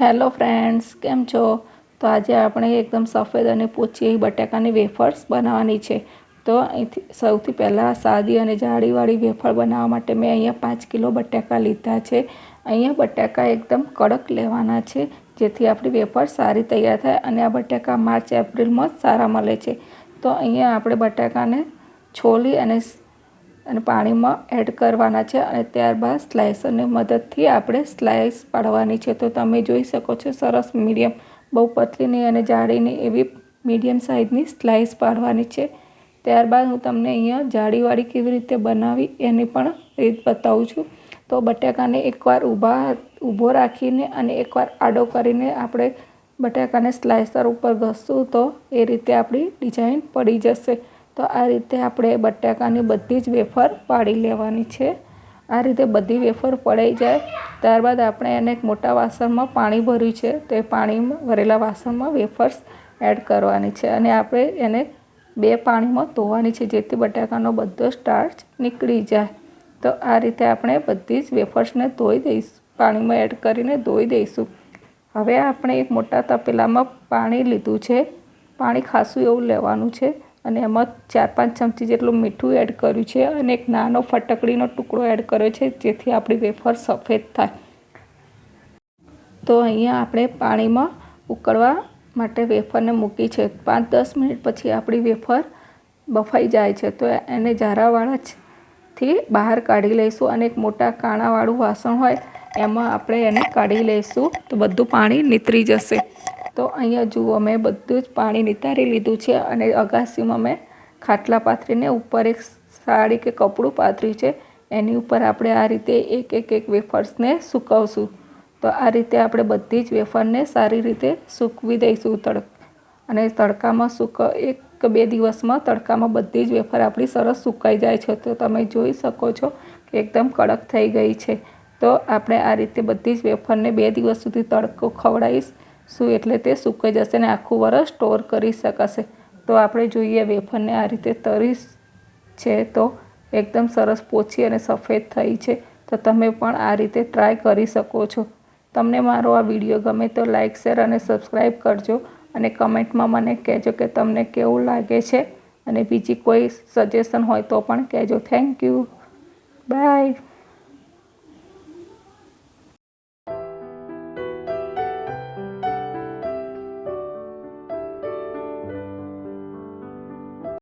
Hello friends, કેમ છો? તો આજે આપણે એકદમ સફેદ અને પોચી બટાકાની વેફર્સ બનાવવાની છે. તો અહીંથી સૌથી પહેલાં સાદી અને જાળીવાળી વેફર બનાવવા માટે મેં અહીંયા પાંચ કિલો બટાકા લીધા છે. અહીંયા બટાકા એકદમ કડક લેવાના છે, જેથી આપણી વેફર સારી તૈયાર થાય અને આ બટાકા માર્ચ, એપ્રિલમાં જ સારા મળે છે. તો અહીંયા આપણે બટાકાને છોલી અને અને પાણીમાં એડ કરવાના છે અને ત્યારબાદ સ્લાઇસરની મદદથી આપણે સ્લાઇસ પાડવાની છે. તો તમે જોઈ શકો છો સરસ મીડિયમ બહુ પતલી નહીં અને જાડી નહીં એવી મીડિયમ સાઇઝની સ્લાઇસ પાડવાની છે. ત્યારબાદ હું તમને અહીંયા જાળીવાળી કેવી રીતે બનાવી એની પણ રીત બતાવું છું. તો બટાકાને એકવાર ઊભા, ઊભો રાખીને અને એકવાર આડો કરીને આપણે બટાકાને સ્લાઇસર ઉપર ઘસશું તો એ રીતે આપણી ડિઝાઇન પડી જશે. તો આ રીતે આપણે બટાકાની બધી જ વેફર પાડી લેવાની છે. આ રીતે બધી વેફર પડાઈ જાય. ત્યારબાદ આપણે એને એક મોટા વાસણમાં પાણી ભર્યું છે. તો એ પાણીમાં ભરેલા વાસણમાં વેફર્સ એડ કરવાની છે. અને આપણે એને બે પાણીમાં ધોવાની છે, જેથી બટાકાનો બધો સ્ટાર્ચ નીકળી જાય. તો આ રીતે આપણે બધી જ વેફર્સને ધોઈ દઈશું, પાણીમાં એડ કરીને ધોઈ દઈશું. હવે આપણે એક મોટા તપેલામાં પાણી લીધું છે. પાણી ખાસું એવું લેવાનું છે. અને એમાં ચાર પાંચ ચમચી જેટલું મીઠું એડ કર્યું છે અને એક નાનો ફટકડીનો ટુકડો એડ કર્યો છે જેથી આપણી વેફર સફેદ થાય. તો અહીંયા આપણે પાણીમાં ઉકળવા માટે વેફરને મૂકી છે. પાંચ દસ મિનિટ પછી આપણી વેફર બફાઈ જાય છે. તો એને ઝારાવાળા થી બહાર કાઢી લઈશું અને એક મોટા કાણાવાળું વાસણ હોય એમાં આપણે એને કાઢી લઈશું. તો બધું પાણી નીતરી જશે. તો અહીંયા જુઓ, મેં બધું જ પાણી નિતારી લીધું છે અને અગાસીમાં મેં ખાટલા પાથરીને ઉપર એક સાડી કે કપડું પાથર્યું છે. એની ઉપર આપણે આ રીતે એક એક એક વેફર્સને સૂકવશું. તો આ રીતે આપણે બધી જ વેફરને સારી રીતે સૂકવી દઈશું તડક અને તડકામાં સૂક, એક બે દિવસમાં તડકામાં બધી જ વેફર આપણી સરસ સુકાઈ જાય છે. તો તમે જોઈ શકો છો કે એકદમ કડક થઈ ગઈ છે. તો આપણે આ રીતે બધી જ વેફરને બે દિવસ સુધી તડકો ખવડાવીશ. શું એટલે તે સુકાઈ જશે અને આખું વરસ સ્ટોર કરી શકાશે. તો આપણે જોઈએ વેફરને આ રીતે તરી છે તો એકદમ સરસ પોચી અને સફેદ થઈ છે. તો તમે પણ આ રીતે ટ્રાય કરી શકો છો. તમને મારો આ વીડિયો ગમે તો લાઇક શેર અને સબસ્ક્રાઈબ કરજો અને કમેન્ટમાં મને કહેજો કે તમને કેવું લાગે છે અને બીજી કોઈ સજેશન હોય તો પણ કહેજો. Thank you. બાય.